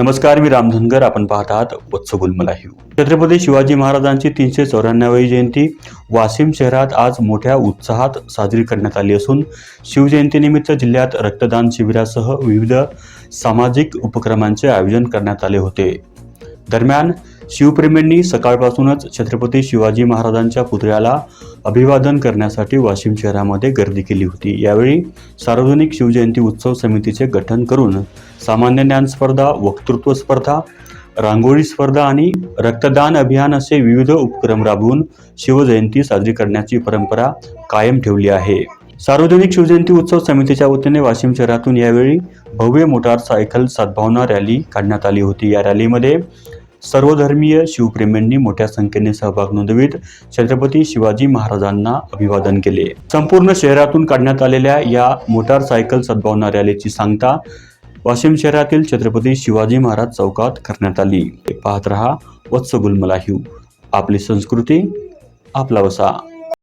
नमस्कार मी रामधनगर आपण पाहत आहात वत्सगुल मलाहीव छत्रपती शिवाजी महाराजांची तीनशे चौऱ्याण्णवी जयंती वाशिम शहरात आज मोठ्या उत्साहात साजरी करण्यात आली असून शिवजयंतीनिमित्त जिल्ह्यात रक्तदान शिबिरासह विविध सामाजिक उपक्रमांचे आयोजन करण्यात आले होते. दरम्यान शिवप्रेमींनी सकाळपासूनच छत्रपती शिवाजी महाराजांच्या पुतळ्याला अभिवादन करण्यासाठी वाशिम शहरामध्ये गर्दी केली होती. यावेळी सार्वजनिक शिवजयंती उत्सव समितीचे गठन करून सामान्य ज्ञान स्पर्धा वक्तृत्व स्पर्धा रांगोळी स्पर्धा आणि रक्तदान अभियान असे विविध उपक्रम राबवून शिवजयंती साजरी करण्याची परंपरा कायम ठेवली आहे. सार्वजनिक शिवजयंती उत्सव समितीच्या वतीने वाशिम शहरातून यावेळी भव्य मोटारसायकल सद्भावना रॅली काढण्यात आली होती. या रॅलीमध्ये सर्वधर्मीय शिवप्रेमींनी मोठ्या संख्येने सहभाग नोंदवित. छत्रपती शिवाजी महाराजांना अभिवादन केले. संपूर्ण शहरातून काढण्यात आलेल्या या मोटारसायकल सद्भावना रॅलीची सांगता वाशिम शहरातील छत्रपती शिवाजी महाराज चौकात करण्यात आली. पाहत रहा वत्सगुल गुलमला हिव आपली संस्कृती आपला वसा.